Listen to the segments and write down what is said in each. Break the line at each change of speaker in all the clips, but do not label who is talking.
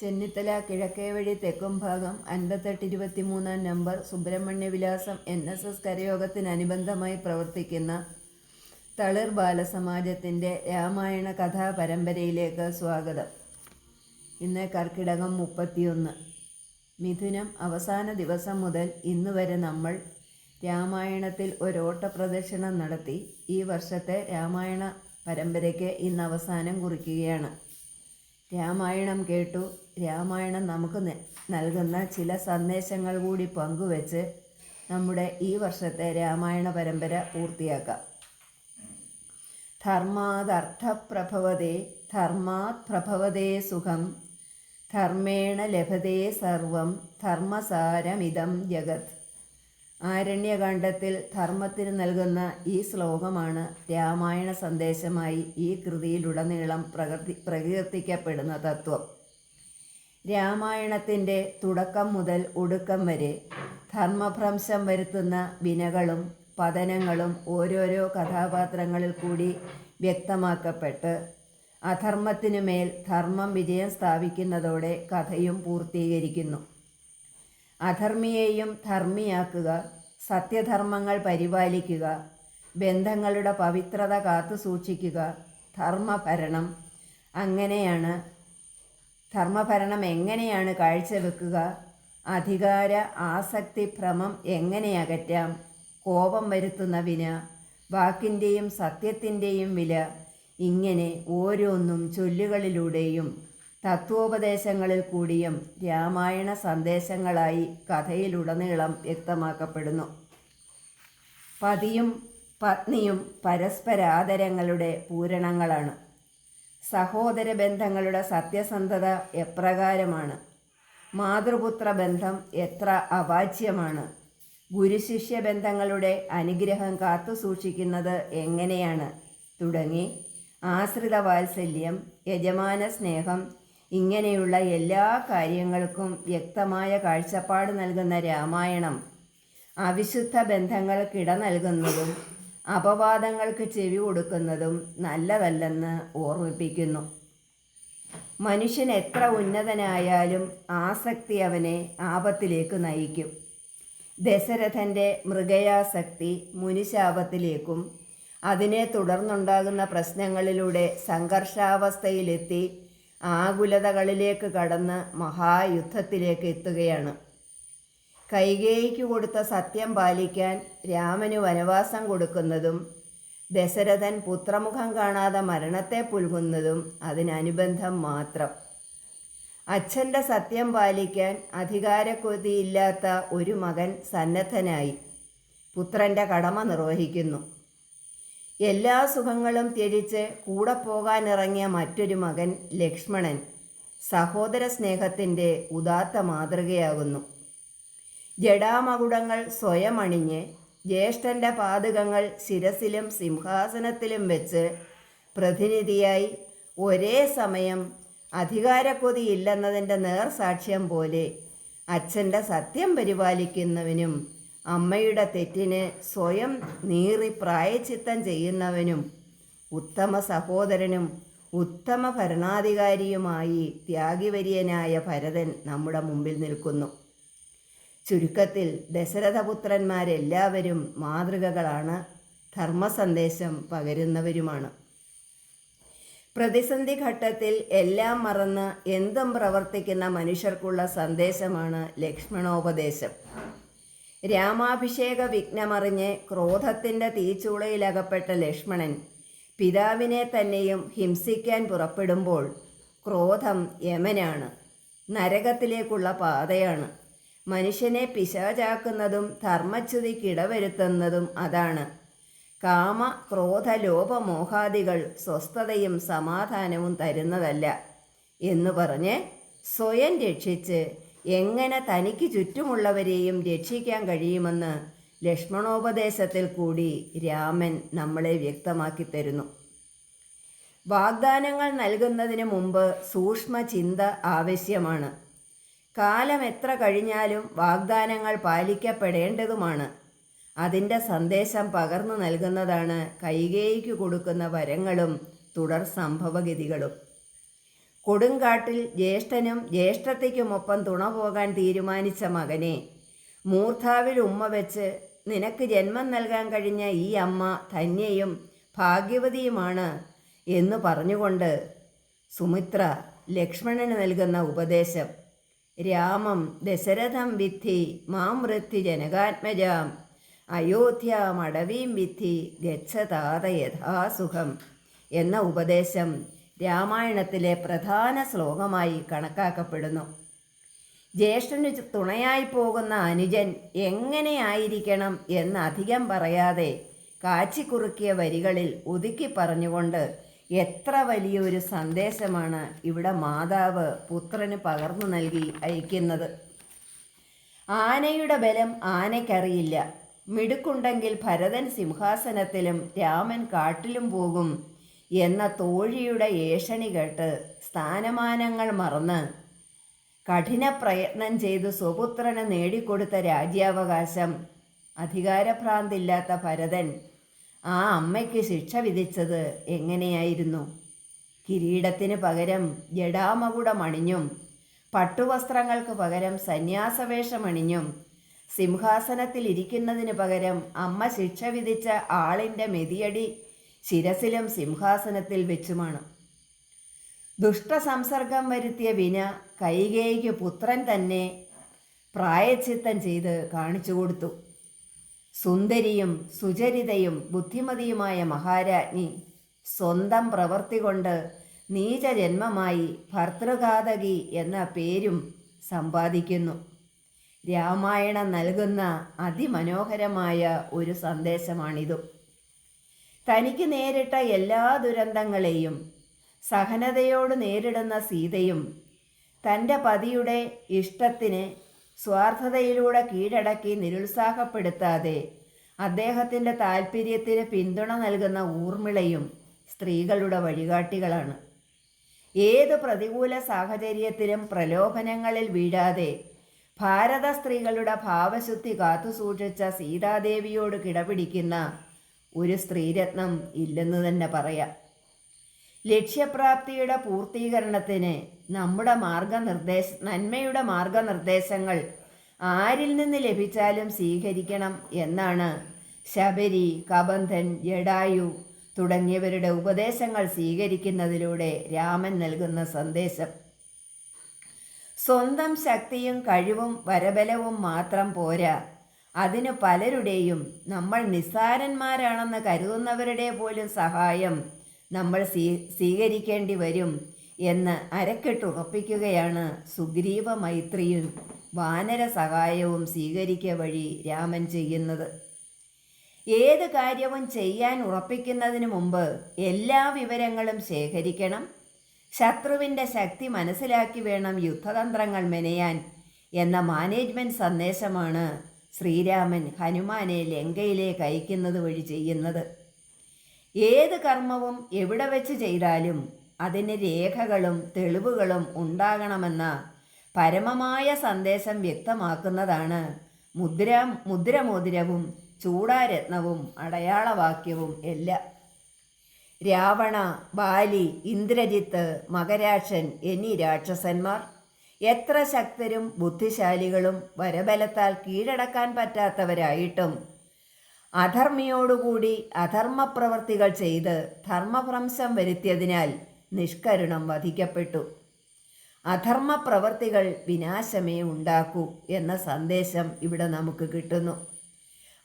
ചെന്നിത്തല കിഴക്കേ വഴി തെക്കും ഭാഗം അൻപത്തെട്ട് ഇരുപത്തി മൂന്നാം നമ്പർ സുബ്രഹ്മണ്യ വിലാസം എൻ എസ് എസ് കരയോഗത്തിനനുബന്ധമായി പ്രവർത്തിക്കുന്ന തളിർ ബാലസമാജത്തിന്റെ രാമായണ കഥാ പരമ്പരയിലേക്ക് സ്വാഗതം. ഇന്ന് കർക്കിടകം മുപ്പത്തിയൊന്ന്. മിഥുനം അവസാന ദിവസം മുതൽ ഇന്ന് വരെ നമ്മൾ രാമായണത്തിൽ ഒരോട്ട പ്രദക്ഷിണം നടത്തി ഈ വർഷത്തെ രാമായണ പരമ്പരയ്ക്ക് ഇന്ന് അവസാനം കുറിക്കുകയാണ്. രാമായണം കേട്ടു രാമായണം നമുക്ക് നൽകുന്ന ചില സന്ദേശങ്ങൾ കൂടി പങ്കുവെച്ച് നമ്മുടെ ഈ വർഷത്തെ രാമായണ പരമ്പര പൂർത്തിയാക്കാം. ധർമാദർത്ഥപ്രഭവതേ ധർമാത് പ്രഭവതേ സുഖം ധർമ്മേണ ലഭതേ സർവം ധർമ്മസാരമിതം ജഗത്. ആരണ്യകാണ്ഡത്തിൽ ധർമ്മത്തിന് നൽകുന്ന ഈ ശ്ലോകമാണ് രാമായണ സന്ദേശമായി ഈ കൃതിയിലുടനീളം പ്രകൃതി പ്രകീർത്തിക്കപ്പെടുന്ന തത്വം. രാമായണത്തിന്റെ തുടക്കം മുതൽ ഒടുക്കം വരെ ധർമ്മഭ്രംശം വരുത്തുന്ന വിനകളും പതനങ്ങളും ഓരോരോ കഥാപാത്രങ്ങളിൽ കൂടി വ്യക്തമാക്കപ്പെട്ട് അധർമ്മത്തിനു മേൽ ധർമ്മം വിജയം സ്ഥാപിക്കുന്നതോടെ കഥയും പൂർത്തീകരിക്കുന്നു. അധർമ്മിയെയും ധർമ്മിയാക്കുക സത്യധർമ്മങ്ങൾ പരിപാലിക്കുക ബന്ധങ്ങളുടെ പവിത്രത കാത്തു സൂക്ഷിക്കുക ധർമ്മഭരണം അങ്ങനെയാണ് ധർമ്മഭരണം എങ്ങനെയാണ് കാഴ്ചവെക്കുക? അധികാര ആസക്തി ഭ്രമം എങ്ങനെ അകറ്റാം? കോപം വരുത്തുന്ന വിന വാക്കിന്റെയും സത്യത്തിന്റെയും വില. ഇങ്ങനെ ഓരോന്നും ചൊല്ലുകളിലൂടെയും തത്വോപദേശങ്ങളിൽ കൂടിയും രാമായണ സന്ദേശങ്ങളായി കഥയിലുടനീളം വ്യക്തമാക്കപ്പെടുന്നു. പതിയും പത്നിയും പരസ്പരാദരങ്ങളുടെ പൂരണങ്ങളാണ്. സഹോദര ബന്ധങ്ങളുടെ സത്യസന്ധത എപ്രകാരമാണ്? മാതൃപുത്ര ബന്ധം എത്ര അവാച്യമാണ്? ഗുരുശിഷ്യ ബന്ധങ്ങളുടെ അനുഗ്രഹം കാത്തു സൂക്ഷിക്കുന്നത് എങ്ങനെയാണ്? തുടങ്ങി. ആശ്രിത വാത്സല്യം യജമാന സ്നേഹം ഇങ്ങനെയുള്ള എല്ലാ കാര്യങ്ങൾക്കും വ്യക്തമായ കാഴ്ചപ്പാട് നൽകുന്ന രാമായണം അവിശുദ്ധ ബന്ധങ്ങൾക്കിട നൽകുന്നതും അപവാദങ്ങൾക്ക് ചെവി കൊടുക്കുന്നതും നല്ലതല്ലെന്ന് ഓർമ്മിപ്പിക്കുന്നു. മനുഷ്യൻ എത്ര ഉന്നതനായാലും ആസക്തി അവനെ ആപത്തിലേക്ക് നയിക്കും. ദശരഥന്റെ മൃഗയാസക്തി മുനിശാപത്തിലേക്കും അതിനെ തുടർന്നുണ്ടാകുന്ന പ്രശ്നങ്ങളിലൂടെ സംഘർഷാവസ്ഥയിലെത്തി ആകുലതകളിലേക്ക് കടന്ന് മഹായുദ്ധത്തിലേക്ക് എത്തുകയാണ്. കൈകേയിക്ക് കൊടുത്ത സത്യം പാലിക്കാൻ രാമന് വനവാസം കൊടുക്കുന്നതും ദശരഥൻ പുത്രമുഖം കാണാതെ മരണത്തെ പുൽകുന്നതും അതിനനുബന്ധം മാത്രം. അച്ഛന്റെ സത്യം പാലിക്കാൻ അധികാരക്കൊതിയില്ലാത്ത ഒരു മകൻ സന്നദ്ധനായി പുത്രന്റെ കടമ നിർവഹിക്കുന്നു. എല്ലാ സുഖങ്ങളും ത്യജിച്ച് കൂടെ പോകാനിറങ്ങിയ മറ്റൊരു മകൻ ലക്ഷ്മണൻ സഹോദര സ്നേഹത്തിന്റെ ഉദാത്ത മാതൃകയാകുന്നു. ജടാമകുടങ്ങൾ സ്വയമണിഞ്ഞ് ജ്യേഷ്ഠന്റെ പാതകങ്ങൾ ശിരസിലും സിംഹാസനത്തിലും വെച്ച് പ്രതിനിധിയായി ഒരേ സമയം അധികാരക്കൊതി അധികാരക്കൊതിയില്ലെന്നതിന്റെ നേർസാക്ഷ്യം പോലെ അച്ഛന്റെ സത്യം പരിപാലിക്കുന്നവനും അമ്മയുടെ തെറ്റിന് സ്വയം നീറി പ്രായച്ചിത്തം ചെയ്യുന്നവനും ഉത്തമ സഹോദരനും ഉത്തമ ഭരണാധികാരിയുമായി ത്യാഗിവര്യനായ ഭരതൻ നമ്മുടെ മുമ്പിൽ നിൽക്കുന്നു. ചുരുക്കത്തിൽ ദശരഥപുത്രന്മാരെല്ലാവരും മാതൃകകളാണ് ധർമ്മസന്ദേശം പകരുന്നവരുമാണ്. പ്രതിസന്ധി ഘട്ടത്തിൽ എല്ലാം മറന്ന് എന്തും പ്രവർത്തിക്കുന്ന മനുഷ്യർക്കുള്ള സന്ദേശമാണ് ലക്ഷ്മണോപദേശം. രാമാഭിഷേക വിഘ്നമറിഞ്ഞ് ക്രോധത്തിന്റെ തീച്ചൂളയിലകപ്പെട്ട ലക്ഷ്മണൻ പിതാവിനെ തന്നെയും ഹിംസിക്കാൻ പുറപ്പെടുമ്പോൾ ക്രോധം യമനാണ് നരകത്തിലേക്കുള്ള പാതയാണ്. മനുഷ്യനെ പിശാചാക്കുന്നതും ധർമ്മച്യുതിക്കിടവരുത്തുന്നതും അതാണ്. കാമ ക്രോധ ലോപമോഹാദികൾ സ്വസ്ഥതയും സമാധാനവും തരുന്നതല്ല എന്ന് പറഞ്ഞ് സ്വയം രക്ഷിച്ച് എങ്ങനെ തനിക്ക് ചുറ്റുമുള്ളവരെയും രക്ഷിക്കാൻ കഴിയുമെന്ന് ലക്ഷ്മണോപദേശത്തിൽ കൂടി രാമൻ നമ്മളെ വ്യക്തമാക്കി തരുന്നു. വാഗ്ദാനങ്ങൾ നൽകുന്നതിന് മുമ്പ് സൂക്ഷ്മ ചിന്ത ആവശ്യമാണ്. കാലം എത്ര കഴിഞ്ഞാലും വാഗ്ദാനങ്ങൾ പാലിക്കപ്പെടേണ്ടതുമാണ്. അതിന്റെ സന്ദേശം പകർന്നു നൽകുന്നതാണ് കൈകേയിക്ക് കൊടുക്കുന്ന വരങ്ങളും തുടർ സംഭവഗതികളും. കൊടുങ്കാട്ടിൽ ജ്യേഷ്ഠനും ജ്യേഷ്ഠത്തിക്കുമൊപ്പം തുണ പോകാൻ തീരുമാനിച്ച മകനെ മൂർധാവിൽ ഉമ്മ വെച്ച് നിനക്ക് ജന്മം നൽകാൻ കഴിഞ്ഞ ഈ അമ്മ ധന്യയും ഭാഗ്യവതിയുമാണ് എന്ന് പറഞ്ഞുകൊണ്ട് സുമിത്ര ലക്ഷ്മണന് നൽകുന്ന ഉപദേശം. രാമം ദശരഥം വിദ്ധി മാം വൃത്തി ജനകാത്മജാം അയോധ്യാമടവീം വിദ്ധി ഗച്ഛതാത യഥാസുഖം എന്ന ഉപദേശം രാമായണത്തിലെ പ്രധാന ശ്ലോകമായി കണക്കാക്കപ്പെടുന്നു. ജ്യേഷ്ഠന് തുണയായി പോകുന്ന അനുജൻ എങ്ങനെയായിരിക്കണം എന്ന് അധികം പറയാതെ കാച്ചിക്കുറുക്കിയ വരികളിൽ ഒതുക്കി പറഞ്ഞുകൊണ്ട് എത്ര വലിയൊരു സന്ദേശമാണ് ഇവിടെ മാതാവ് പുത്രന് പകർന്നു നൽകി അയക്കുന്നത്. ആനയുടെ ബലം ആനയ്ക്കറിയില്ല. മിടുക്കുണ്ടെങ്കിൽ ഭരതൻ സിംഹാസനത്തിലും രാമൻ കാട്ടിലും പോകും എന്ന തോഴിയുടെ ഏഷണി കേട്ട് സ്ഥാനമാനങ്ങൾ മറന്ന് കഠിന പ്രയത്നം ചെയ്ത് സ്വപുത്രന് നേടിക്കൊടുത്ത രാജ്യാവകാശം. അധികാരഭ്രാന്തില്ലാത്ത ഭരതൻ ആ അമ്മയ്ക്ക് ശിക്ഷ വിധിച്ചത് എങ്ങനെയായിരുന്നു? കിരീടത്തിന് പകരം ജഡാമകുടമണിഞ്ഞും പട്ടുവസ്ത്രങ്ങൾക്ക് പകരം സന്യാസവേഷമണിഞ്ഞും സിംഹാസനത്തിൽ ഇരിക്കുന്നതിന് പകരം അമ്മ ശിക്ഷ വിധിച്ച ആളിന്റെ മെതിയടി ശിരസിലും സിംഹാസനത്തിൽ വെച്ചുമാണ്. ദുഷ്ടസംസർഗം വരുത്തിയ വിന കൈകേയിക്ക് പുത്രൻ തന്നെ പ്രായച്ചിത്തം ചെയ്ത് കാണിച്ചു കൊടുത്തു. സുന്ദരിയും സുചരിതയും ബുദ്ധിമതിയുമായ മഹാരാജ്ഞി സ്വന്തം പ്രവൃത്തി കൊണ്ട് നീചജന്മമായി ഭർതൃഘാതകി എന്ന പേരും സമ്പാദിക്കുന്നു. രാമായണം നൽകുന്ന അതിമനോഹരമായ ഒരു സന്ദേശമാണിതു. തനിക്ക് നേരിട്ട എല്ലാ ദുരന്തങ്ങളെയും സഹനതയോട് നേരിടുന്ന സീതയും തന്റെ പതിയുടെ ഇഷ്ടത്തിന് സ്വാർത്ഥതയിലൂടെ കീഴടക്കി നിരുത്സാഹപ്പെടുത്താതെ അദ്ദേഹത്തിന്റെ താൽപ്പര്യത്തിന് പിന്തുണ നൽകുന്ന ഊർമിളയും സ്ത്രീകളുടെ വഴികാട്ടികളാണ്. ഏത് പ്രതികൂല സാഹചര്യത്തിലും പ്രലോഭനങ്ങളിൽ വീഴാതെ ഭാരത സ്ത്രീകളുടെ ഭാവശുദ്ധി കാത്തുസൂക്ഷിച്ച സീതാദേവിയോട് കിടപിടിക്കുന്ന ഒരു സ്ത്രീരത്നം ഇല്ലെന്ന് തന്നെ പറയാം. ലക്ഷ്യപ്രാപ്തിയുടെ പൂർത്തീകരണത്തിന് നമ്മുടെ മാർഗനിർദ്ദേശ നന്മയുടെ മാർഗനിർദ്ദേശങ്ങൾ ആരിൽ നിന്ന് ലഭിച്ചാലും സ്വീകരിക്കണം എന്നാണ് ശബരി കബന്ധൻ ജഡായു തുടങ്ങിയവരുടെ ഉപദേശങ്ങൾ സ്വീകരിക്കുന്നതിലൂടെ രാമൻ നൽകുന്ന സന്ദേശം. സ്വന്തം ശക്തിയും കഴിവും വരബലവും മാത്രം പോരാ. അതിന് പലരുടെയും നമ്മൾ നിസ്സാരന്മാരാണെന്ന് കരുതുന്നവരുടെ പോലും സഹായം നമ്മൾ സ്വീ സ്വീകരിക്കേണ്ടി വരും എന്ന് അരക്കെട്ടുറപ്പിക്കുകയാണ് സുഗ്രീവ മൈത്രിയും വാനര സഹായവും സ്വീകരിക്കുക വഴി രാമൻ ചെയ്യുന്നത്. ഏത് കാര്യവും ചെയ്യാൻ ഉറപ്പിക്കുന്നതിന് മുമ്പ് എല്ലാ വിവരങ്ങളും ശേഖരിക്കണം. ശത്രുവിന്റെ ശക്തി മനസ്സിലാക്കി വേണം യുദ്ധതന്ത്രങ്ങൾ മെനയാൻ എന്ന മാനേജ്മെന്റ് സന്ദേശമാണ് ശ്രീരാമൻ ഹനുമാനെ ലങ്കയിലേക്ക് അയക്കുന്നത് വഴി ചെയ്യുന്നത്. ഏത് കർമ്മവും എവിടെ വെച്ച് ചെയ്താലും അതിന് രേഖകളും തെളിവുകളും ഉണ്ടാകണമെന്ന പരമമായ സന്ദേശം വ്യക്തമാക്കുന്നതാണ് മുദ്ര മുദ്രമോതിരവും ചൂടാരത്നവും അടയാളവാക്യവും എല്ലാം. രാവണ ബാലി ഇന്ദ്രജിത്ത് മകരാക്ഷൻ എന്നീ രാക്ഷസന്മാർ എത്ര ശക്തരും ബുദ്ധിശാലികളും വരബലത്താൽ കീഴടക്കാൻ പറ്റാത്തവരായിട്ടും അധർമ്മിയോടുകൂടി അധർമ്മപ്രവർത്തികൾ ചെയ്ത് ധർമ്മഭ്രംശം വരുത്തിയതിനാൽ നിഷ്കരുണം വധിക്കപ്പെട്ടു. അധർമ്മപ്രവർത്തികൾ വിനാശമേ ഉണ്ടാക്കൂ എന്ന സന്ദേശം ഇവിടെ നമുക്ക് കിട്ടുന്നു.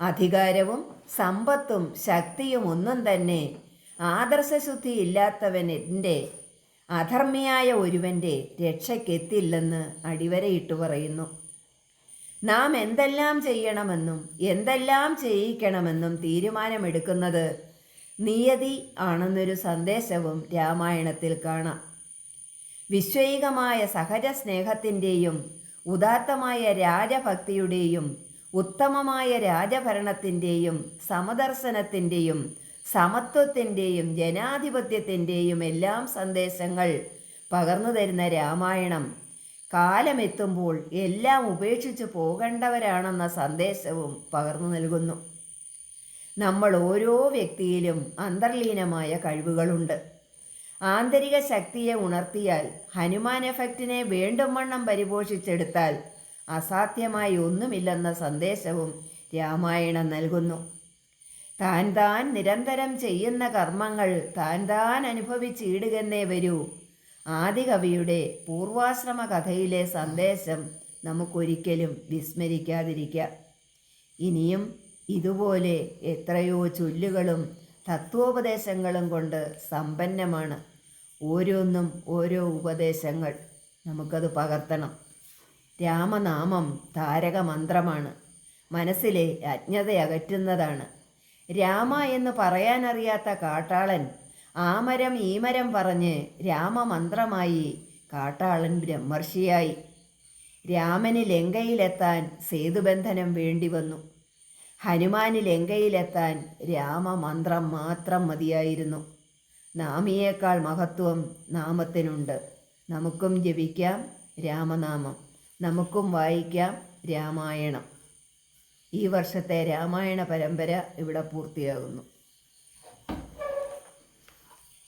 അധികാരവും സമ്പത്തും ശക്തിയും ഒന്നും തന്നെ ആദർശശുദ്ധി ഇല്ലാത്തവനെന്റെ അധർമ്മിയായ ഒരുവന്റെ രക്ഷയ്ക്കെത്തില്ലെന്ന് അടിവരയിട്ട് പറയുന്നു. നാം എന്തെല്ലാം ചെയ്യണമെന്നും എന്തെല്ലാം ചെയ്യിക്കണമെന്നും തീരുമാനമെടുക്കുന്നത് നിയതി ആണെന്നൊരു സന്ദേശവും രാമായണത്തിൽ കാണാം. വിശ്വൈകമായ സഹജ സ്നേഹത്തിന്റെയും ഉദാത്തമായ രാജഭക്തിയുടെയും ഉത്തമമായ രാജഭരണത്തിന്റെയും സമദർശനത്തിന്റെയും സമത്വത്തിന്റെയും ജനാധിപത്യത്തിന്റെയും എല്ലാം സന്ദേശങ്ങൾ പകർന്നു തരുന്ന രാമായണം കാലമെത്തുമ്പോൾ എല്ലാം ഉപേക്ഷിച്ച് പോകേണ്ടവരാണെന്ന സന്ദേശവും പകർന്നു നൽകുന്നു. നമ്മൾ ഓരോ വ്യക്തിയിലും അന്തർലീനമായ കഴിവുകളുണ്ട്. ആന്തരിക ശക്തിയെ ഉണർത്തിയാൽ ഹനുമാൻ എഫക്റ്റിനെ വേണ്ടും വണ്ണം പരിപോഷിച്ചെടുത്താൽ അസാധ്യമായി ഒന്നുമില്ലെന്ന സന്ദേശവും രാമായണം നൽകുന്നു. താൻ താൻ നിരന്തരം ചെയ്യുന്ന കർമ്മങ്ങൾ താൻ താൻ അനുഭവിച്ചിടുകെന്നേ വരൂ. ആദികവിയുടെ പൂർവാശ്രമ കഥയിലെ സന്ദേശം നമുക്കൊരിക്കലും വിസ്മരിക്കാതിരിക്കാം ഇനിയും ഇതുപോലെ എത്രയോ ചൊല്ലുകളും തത്വോപദേശങ്ങളും കൊണ്ട് സമ്പന്നമാണ്. ഓരോന്നും ഓരോ ഉപദേശങ്ങൾ നമുക്കത് പകർത്തണം. രാമനാമം താരകമന്ത്രമാണ്. മനസ്സിലെ അജ്ഞത അകറ്റുന്നതാണ് രാമ എന്ന് പറയാനറിയാത്ത കാട്ടാളൻ ആമരം മരം പറഞ്ഞ് രാമമന്ത്രമായി കാട്ടാളൻ ബ്രഹ്മർഷിയായി. രാമന് ലങ്കയിലെത്താൻ സേതുബന്ധനം വേണ്ടി വന്നു. ഹനുമാന് ലങ്കയിലെത്താൻ രാമമന്ത്രം മാത്രം മതിയായിരുന്നു. നാമിയേക്കാൾ മഹത്വം നാമത്തിനുണ്ട്. നമുക്കും ജപിക്കാം രാമനാമം. നമുക്കും വായിക്കാം രാമായണം. ഈ വർഷത്തെ രാമായണ പരമ്പര ഇവിടെ പൂർത്തിയാകുന്നു.